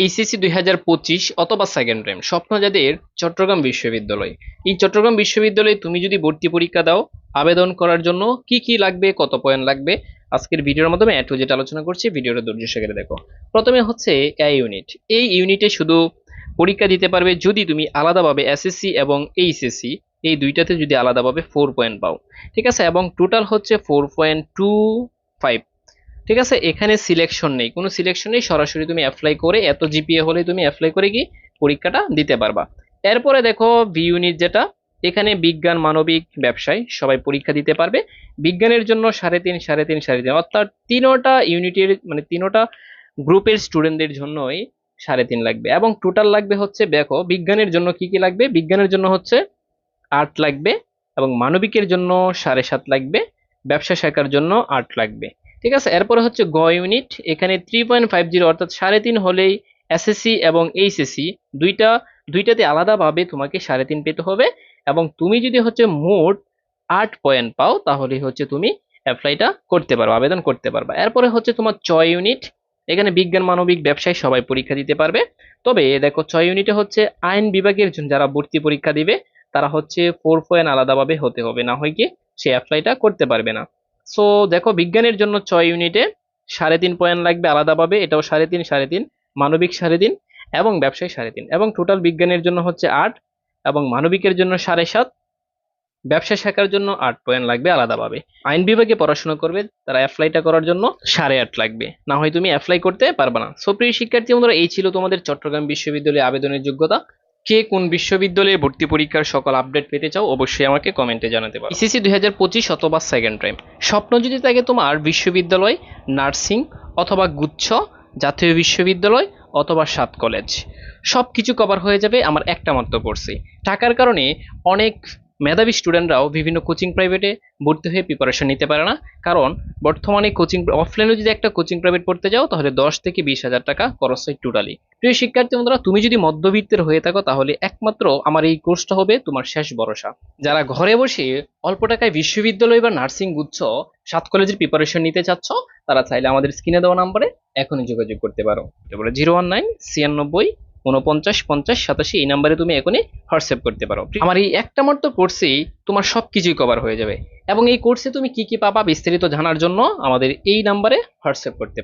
HSC দুই হাজার পঁচিশ অথবা সেকেন্ড টাইম স্বপ্ন যাদের চট্টগ্রাম বিশ্ববিদ্যালয়। এই চট্টগ্রাম বিশ্ববিদ্যালয়ে তুমি যদি ভর্তি পরীক্ষা দাও, আবেদন করার জন্য কি কি লাগবে, কত পয়েন্ট লাগবে, আজকের ভিডিওর মাধ্যমে এ টু যেটা আলোচনা করছি, ভিডিওটা ধৈর্য সহকারে দেখো। প্রথমে হচ্ছে এ ইউনিট এই ইউনিটে শুধু পরীক্ষা দিতে পারবে যদি তুমি আলাদাভাবে এসএসসি এবং এইচএসসি এই দুইটাতে যদি আলাদাভাবে ফোর পয়েন্ট পাও। ঠিক আছে? এবং টোটাল হচ্ছে ফোর পয়েন্ট টু ফাইভ ঠিক আছে? এখানে সিলেকশন নেই। কোনো সিলেকশন নেই, সরাসরি তুমি অ্যাপ্লাই করে এত জিপিএ হলে তুমি অ্যাপ্লাই করে কি পরীক্ষাটা দিতে পারবা। এরপরে দেখো বি ইউনিট যেটা, এখানে বিজ্ঞান, মানবিক, ব্যবসায় সবাই পরীক্ষা দিতে পারবে। বিজ্ঞানের জন্য সাড়ে তিন সাড়ে তিন সাড়ে তিন, অর্থাৎ তিনোটা ইউনিটের মানে তিনোটা গ্রুপের স্টুডেন্টদের জন্যই সাড়ে তিন লাগবে। এবং টোটাল লাগবে হচ্ছে, দেখো, বিজ্ঞানের জন্য কি কি লাগবে? বিজ্ঞানের জন্য হচ্ছে আট লাগবে এবং মানবিকের জন্য সাড়ে সাত লাগবে। ব্যবসা শাখার জন্য আট লাগবে। ঠিক আছে? এরপরে হচ্ছে গ ইউনিট। এখানে থ্রি পয়েন্ট ফাইভ জিরো অর্থাৎ সাড়ে তিন হলেই এসএসসি এবং এইচএসসি দুইটা, দুইটাতে আলাদাভাবে তোমাকে সাড়ে তিন পেতে হবে এবং তুমি যদি হচ্ছে মোট আট পয়েন্ট পাও, তাহলে হচ্ছে তুমি অ্যাপ্লাইটা করতে পারবে আবেদন করতে পারবে। এরপরে হচ্ছে তোমার ছয় ইউনিট। এখানে বিজ্ঞান, মানবিক, ব্যবসায় সবাই পরীক্ষা দিতে পারবে। তবে দেখো ছয় ইউনিটে হচ্ছে আইন বিভাগের যারা ভর্তি পরীক্ষা দিবে, তারা হচ্ছে ফোর পয়েন্ট আলাদাভাবে হতে হবে। না হয় কি সে অ্যাপ্লাইটা করতে পারবে না। সো দেখো, বিজ্ঞানের জন্য ছয় ইউনিটে সাড়ে তিন পয়েন্ট লাগবে আলাদাভাবে, এটাও সাড়ে তিন সাড়ে তিন, মানবিক সাড়ে তিন এবং ব্যবসায় সাড়ে তিন এবং টোটাল বিজ্ঞানের জন্য হচ্ছে আট এবং মানবিকের জন্য সাড়ে সাত ব্যবসা শাখার জন্য আট পয়েন্ট লাগবে আলাদাভাবে। আইন বিভাগে পড়াশোনা করবে, তারা অ্যাপ্লাইটা করার জন্য সাড়ে আট লাগবে। না হয় তুমি অ্যাপ্লাই করতে পারবে না। সো প্রিয় শিক্ষার্থী বন্ধুরা, এই ছিল তোমাদের চট্টগ্রাম বিশ্ববিদ্যালয়ে আবেদনের যোগ্যতা। কে কোন বিশ্ববিদ্যালয়ে ভর্তি পরীক্ষার সকল আপডেট পেতে চাও, অবশ্যই আমাকে কমেন্টে জানাতে পারো। ইসিসি দুই হাজার পঁচিশ অথবা সেকেন্ড টাইম স্বপ্ন যদি থাকে তোমার বিশ্ববিদ্যালয়, নার্সিং অথবা গুচ্ছ, জাতীয় বিশ্ববিদ্যালয় অথবা সাত কলেজ সব কিছু কভার হয়ে যাবে আমার একটা মাত্র কোর্সে টাকার কারণে অনেক মেধাবী স্টুডেন্টরাও বিভিন্ন কোচিং প্রাইভেটে ভর্তি হয়ে প্রিপারেশন নিতে পারে না। কারণ, বর্তমানে কোচিং অফলাইনে যদি একটা কোচিং প্রাইভেট পড়তে যাও, তাহলে দশ থেকে বিশ হাজার টাকা খরচ হয় টোটালি প্রিয় শিক্ষার্থী বন্ধুরা, তুমি যদি মধ্যবিত্তের হয়ে থাকো, তাহলে একমাত্র আমার এই কোর্সটা হবে তোমার শেষ ভরসা। যারা ঘরে বসে অল্প টাকায় বিশ্ববিদ্যালয় বা নার্সিং গুচ্ছ, সাত কলেজের প্রিপারেশন নিতে চাচ্ছ, তারা চাইলে আমাদের স্ক্রিনে দেওয়া নাম্বারে এখনই যোগাযোগ করতে পারো। জিরো ওয়ান নাইন ছিয়ানব্বই উনপঞ্চাশ পঞ্চাশ, সাতাশি, এই নাম্বারে তুমি এখনই হোয়াটসঅ্যাপ করতে পারো। আমার এই একটা মাত্র কোর্সেই তোমার সব কিছুই কভার হয়ে যাবে। এবং এই কোর্সে তুমি কি কি পাবা বিস্তারিত জানার জন্য আমাদের এই নাম্বারে হোয়াটসঅ্যাপ করতে পারো।